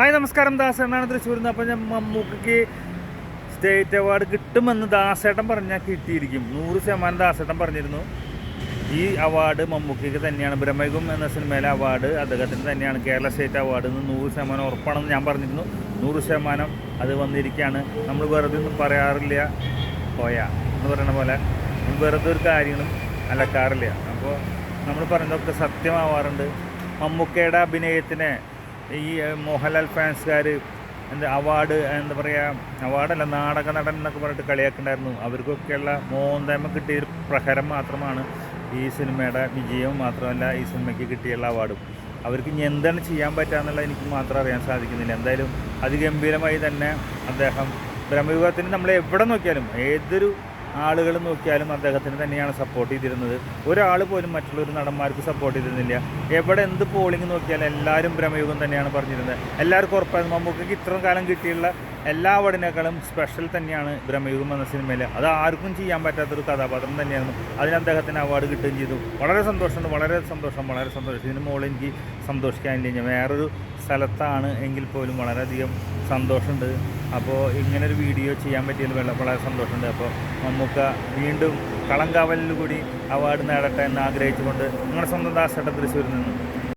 Hi നമസ്കാരം. ദാസ തൃശ്ശൂരിൽ നിന്ന് അപ്പം മമ്മൂക്കയ്ക്ക് സ്റ്റേറ്റ് അവാർഡ് കിട്ടുമെന്ന് ദാസേട്ടൻ പറഞ്ഞാൽ കിട്ടിയിരിക്കും. നൂറ് ശതമാനം ദാസേട്ടൻ പറഞ്ഞിരുന്നു. ഈ അവാർഡ് മമ്മൂക്കയ്ക്ക് തന്നെയാണ്. ബ്രഹ്മയുഗം എന്ന സിനിമയിലെ അവാർഡ് അദ്ദേഹത്തിന് തന്നെയാണ്. കേരള സ്റ്റേറ്റ് അവാർഡ് എന്ന് നൂറ് ശതമാനം ഉറപ്പാണെന്ന് ഞാൻ പറഞ്ഞിരുന്നു. നൂറ് ശതമാനം അത് വന്നിരിക്കുകയാണ്. നമ്മൾ വെറുതെ ഒന്നും പറയാറില്ല. പോയ എന്ന് പറയുന്ന പോലെ. വെറുതെ ഒരു കാര്യങ്ങളും അലക്കാറില്ല. അപ്പോൾ നമ്മൾ പറയുന്നതൊക്കെ സത്യമാവാറുണ്ട്. മമ്മൂക്കയുടെ അഭിനയത്തിന് ഈ മോഹൻലാൽ ഫാൻസുകാർ എന്താ അവാർഡ് എന്താ പറയുക അവാർഡല്ല നാടക നടൻ എന്നൊക്കെ പറഞ്ഞിട്ട് കളിയാക്കുന്നുണ്ടായിരുന്നു അവർക്കൊക്കെയുള്ള മോന്തേമ കിട്ടിയ പ്രഹരം മാത്രമാണ് ഈ സിനിമയുടെ വിജയവും മാത്രമല്ല ഈ സിനിമയ്ക്ക് കിട്ടിയുള്ള അവാർഡും. അവർക്ക് ഇനി എന്താണ് ചെയ്യാൻ പറ്റുക എനിക്ക് മാത്രം അറിയാൻ സാധിക്കുന്നില്ല. എന്തായാലും അതിഗംഭീരമായി തന്നെ അദ്ദേഹം ബ്രഹ്മയുഗത്തിന് നമ്മൾ എവിടെ നോക്കിയാലും ഏതൊരു ആളുകൾ നോക്കിയാലും അദ്ദേഹത്തിന് തന്നെയാണ് സപ്പോർട്ട് ചെയ്തിരുന്നത്. ഒരാൾ പോലും മറ്റുള്ളൊരു നടന്മാർക്ക് സപ്പോർട്ട് ചെയ്തിരുന്നില്ല. എവിടെ എന്ത് പോളിംഗ് നോക്കിയാലും എല്ലാവരും ബ്രഹ്മയുഗം തന്നെയാണ് പറഞ്ഞിരുന്നത്. എല്ലാവർക്കും ഉറപ്പായിരുന്നു മമ്മൂക്കയ്ക്ക് ഇത്രയും കാലം കിട്ടിയുള്ള എല്ലാ അവാർഡിനേക്കാളും സ്പെഷ്യൽ തന്നെയാണ് ബ്രഹ്മയുഗം എന്ന സിനിമയിൽ അത് ആർക്കും ചെയ്യാൻ പറ്റാത്തൊരു കഥാപാത്രം തന്നെയായിരുന്നു അതിന് അദ്ദേഹത്തിന് അവാർഡ് കിട്ടുകയും ചെയ്തു. വളരെ സന്തോഷമുണ്ട് വളരെ സന്തോഷം വളരെ സന്തോഷം. ഇതിന് മുകളിൽ എനിക്ക് സന്തോഷിക്കാനില്ല ഞാൻ വേറൊരു സ്ഥലത്താണ് എങ്കിൽ പോലും വളരെയധികം സന്തോഷമുണ്ട്. അപ്പോൾ ഇങ്ങനൊരു വീഡിയോ ചെയ്യാൻ പറ്റിയതിൽ വളരെ സന്തോഷമുണ്ട്. അപ്പോൾ മമ്മൂക്ക വീണ്ടും കളങ്കാവലിൽ കൂടി അവാർഡ് നേടട്ടെ എന്ന് ആഗ്രഹിച്ചുകൊണ്ട് നിങ്ങളുടെ സ്വന്തം ദാസേട്ട തൃശ്ശൂരിൽ നിന്ന്